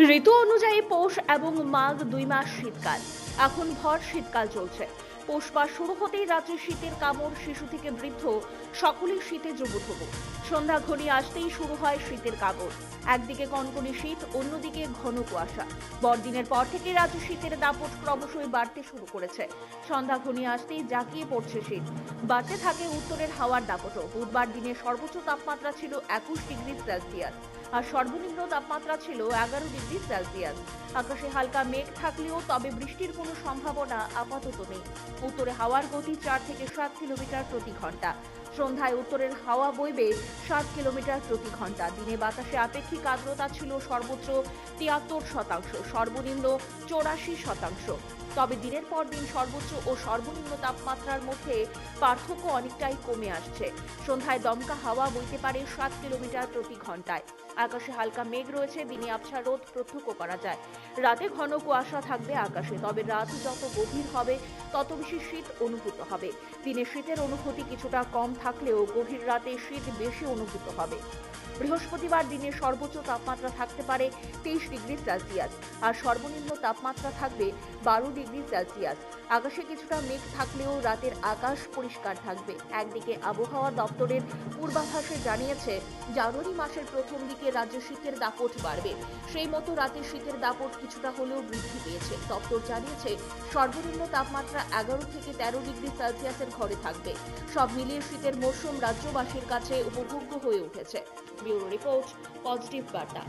ঋতু অনুযায়ী পৌষ এবং মাঘ দুই মাস শীতকাল। এখন ভর শীতকাল চলছে। পৌষ মাস শুরু হতেই রাজ্যে শীতের কামড় শিশু থেকে বৃদ্ধ, সকলেই শীতে জবুথবু সন্ধ্যা ঘনিয়ে আসতেই শুরু হয় শীতের কামড়। একদিকে কনকনি শীত, অন্যদিকে ঘন কুয়াশা। বড়দিনের পর থেকে রাজ্যে শীতের দাপট ক্রমশই বাড়তে শুরু করেছে। সন্ধ্যা ঘনিয়ে আসতেই জাঁকিয়ে পড়ছে শীত। বাড়তে থাকে উত্তরের হাওয়ার দাপটও। বুধবার দিনের সর্বোচ্চ তাপমাত্রা ছিল একুশ ডিগ্রি সেলসিয়াস। আর সর্বনিম্ন তাপমাত্রা ছিল এগারো ডিগ্রি সেলসিয়াস। আকাশে হালকা মেঘ থাকলেও তবে বৃষ্টির কোনো সম্ভাবনা আপাতত নেই। উত্তরে হাওয়ার গতি চার থেকে সাত কিলোমিটার প্রতি ঘণ্টা। সন্ধ্যায় উত্তরের হাওয়া বইবে সাত কিলোমিটার প্রতি ঘণ্টা। দিনে বাতাসে আপেক্ষিক আর্দ্রতা ছিল সর্বোচ্চ তিয়াত্তর শতাংশ, সর্বনিম্ন চৌরাশি শতাংশ। তবে দিনের পর দিন সর্বোচ্চ ও সর্বনিম্ন তাপমাত্রার মধ্যে পার্থক্য অনেকটাই কমে আসছে। সন্ধ্যায় দমকা হাওয়া বইতে পারে সাত কিলোমিটার প্রতি ঘন্টায়। আকাশে হালকা মেঘ রয়েছে, দিনে আবছা রোদ প্রত্যক্ষ করা যায়। রাতে ঘন কুয়াশা থাকবে আকাশে, তবে রাত যত গভীর হবে, তত বেশি শীত অনুভূত হবে। দিনে শীতের অনুভূতি কিছুটা কম থাকলেও গভীর রাতে শীত বেশি অনুভূত হবে। বৃহস্পতিবার দিনের সর্বোচ্চ তাপমাত্রা থাকতে পারে তেইশ ডিগ্রি সেলসিয়াস আর সর্বনিম্ন তাপমাত্রা থাকবে বারো ডিগ্রি সেলসিয়াস। আকাশে কিছুটা মেঘ থাকলেও রাতের আকাশ পরিষ্কার থাকবে। একদিকে আবহাওয়া দপ্তরের পূর্বাভাসে জানিয়েছে, জানুয়ারি মাসের প্রথম দিকে রাজ্যে শীতের দাপট বাড়বে। সেই মতো রাতে শীতের দাপট কিছুটা হলেও বৃদ্ধি পেয়েছে। দপ্তর জানিয়েছে, সর্বনিম্ন তাপমাত্রা এগারো থেকে তেরো ডিগ্রি সেলসিয়াসের ঘরে থাকবে। সব মিলিয়ে শীতের মরশুম রাজ্যবাসীর কাছে উপভোগ্য হয়ে উঠেছে। ব্যুরো রিপোর্ট পজিটিভ বার্তা।